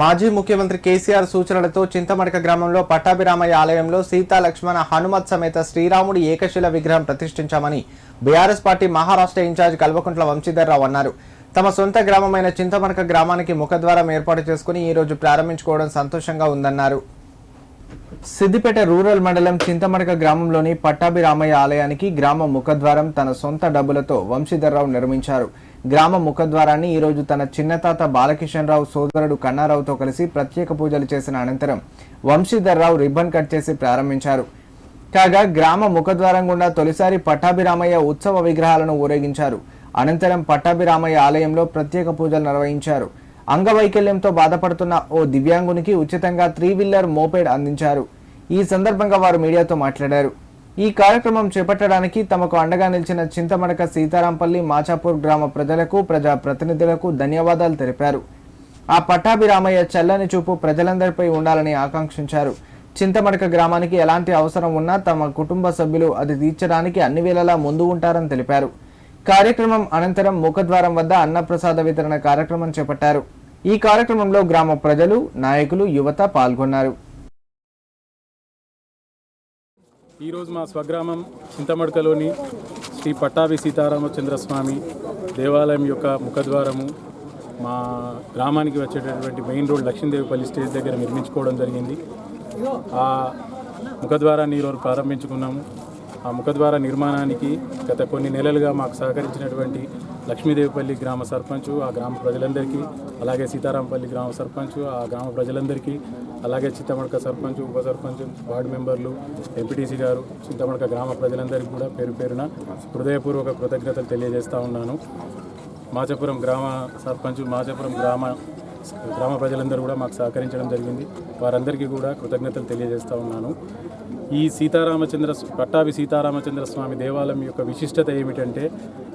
మాజీ ముఖ్యమంత్రి కేసీఆర్ సూచనలతో చింతమడక గ్రామంలో పట్టాభిరామయ్య ఆలయంలో సీతా లక్ష్మణ హనుమత్ సమేత శ్రీరాముడి ఏకశిల విగ్రహం ప్రతిష్ఠించామని BRS party Maharashtra incharge Kalvakuntla Vamshidhar Rao అన్నారు. తమ సొంత గ్రామమైన చింతమడక గ్రామానికి ముఖద్వారం ఏర్పాటు చేసుకుని ఈ రోజు ప్రారంభించుకోవడం సంతోషంగా ఉందన్నారు. సిద్దిపేట రూరల్ మండలం చింతమడక గ్రామంలోని పట్టాభిరామయ్య ఆలయానికి గ్రామ ముఖద్వారం తన సొంత డబ్బులతో వంశీధర్రావు నిర్మించారు. గ్రామ ముఖద్వారాన్ని ఈరోజు తన చిన్నతాత బాలకిషన్ రావు సోదరుడు కన్నారావుతో కలిసి ప్రత్యేక పూజలు చేసిన అనంతరం వంశీధర్రావు రిబ్బన్ కట్ చేసి ప్రారంభించారు. కాగా గ్రామ ముఖద్వారం గుండా తొలిసారి పట్టాభిరామయ్య ఉత్సవ విగ్రహాలను ఊరేగించారు. అనంతరం పట్టాభిరామయ్య ఆలయంలో ప్రత్యేక పూజలు నిర్వహించారు. అంగవైకల్యంతో బాధపడుతున్న ఓ దివ్యాంగునికి ఉచితంగా త్రీ వీలర్ మోపేడ్ అందించారు. ఈ సందర్భంగా వారు మీడియాతో మాట్లాడారు. ఈ కార్యక్రమం చేపట్టడానికి తమకు అండగా నిలిచిన చింతమడక సీతారాంపల్లి మాచాపూర్ గ్రామ ప్రజలకు ప్రజా ప్రతినిధులకు ధన్యవాదాలు తెలిపారు. ఆ పట్టాభిరామయ్య చల్లని చూపు ప్రజలందరిపై ఉండాలని ఆకాంక్షించారు. చింతమడక గ్రామానికి ఎలాంటి అవసరం ఉన్నా తమ కుటుంబ సభ్యులు అది తీర్చడానికి అన్ని వేళలా ముందు ఉంటారని తెలిపారు. కార్యక్రమం అనంతరం ముఖద్వారం వద్ద అన్నప్రసాద వితరణ కార్యక్రమం చేపట్టారు. ఈ కార్యక్రమంలో గ్రామ ప్రజలు నాయకులు యువత పాల్గొన్నారు. ఈరోజు మా స్వగ్రామం చింతమడకలోని శ్రీ పట్టాభి సీతారామచంద్ర స్వామి దేవాలయం యొక్క ముఖద్వారము మా గ్రామానికి వచ్చేటటువంటి మెయిన్ రోడ్ లక్ష్మీదేవిపల్లి స్టేజ్ దగ్గర నిర్మించుకోవడం జరిగింది. ఆ ముఖద్వారాన్ని ఈరోజు ప్రారంభించుకున్నాము. ఆ ముఖద్వార నిర్మాణానికి గత కొన్ని నెలలుగా మాకు సహకరించినటువంటి లక్ష్మీదేవిపల్లి గ్రామ సర్పంచ్ ఆ గ్రామ ప్రజలందరికీ అలాగే సీతారాంపల్లి గ్రామ సర్పంచ్ ఆ గ్రామ ప్రజలందరికీ అలాగే చింతమడక సర్పంచ్ ఉప సర్పంచ్ వార్డు మెంబర్లు ఎంపీటీసీ గారు చింతమడక గ్రామ ప్రజలందరికీ కూడా పేరు పేరున హృదయపూర్వక కృతజ్ఞతలు తెలియజేస్తూ ఉన్నాను. మాచపురం గ్రామ సర్పంచ్ మాచపురం గ్రామ గ్రామ ప్రజలందరూ కూడా మాకు సహకరించడం జరిగింది. వారందరికీ కూడా కృతజ్ఞతలు తెలియజేస్తూ ఉన్నాను. ఈ సీతారామచంద్ర పట్టాభి సీతారామచంద్ర స్వామి దేవాలయం యొక్క విశిష్టత ఏమిటంటే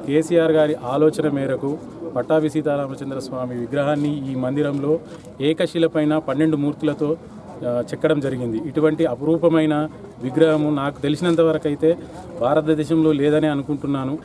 కేసీఆర్ గారి ఆలోచన మేరకు పట్టాభి సీతారామచంద్ర స్వామి విగ్రహాన్ని ఈ మందిరంలో ఏకశిలపైన పన్నెండు మూర్తులతో చెక్కడం జరిగింది. ఇటువంటి అపురూపమైన విగ్రహము నాకు తెలిసినంత వరకు అయితే భారతదేశంలో లేదని అనుకుంటున్నాను.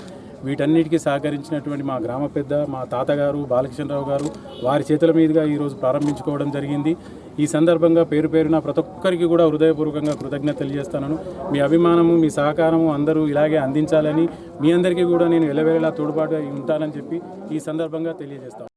వీటన్నిటికీ సహకరించినటువంటి మా గ్రామ పెద్ద మా తాతగారు బాలకృష్ణరావు గారు వారి చేతుల మీదుగా ఈరోజు ప్రారంభించుకోవడం జరిగింది. ఈ సందర్భంగా పేరు పేరున ప్రతి ఒక్కరికి కూడా హృదయపూర్వకంగా కృతజ్ఞత తెలియజేస్తాను మీ అభిమానము మీ సహకారము అందరూ ఇలాగే అందించాలని మీ అందరికీ కూడా నేను ఎలవేళలా తోడ్పాటు ఉంటానని చెప్పి ఈ సందర్భంగా తెలియజేస్తాను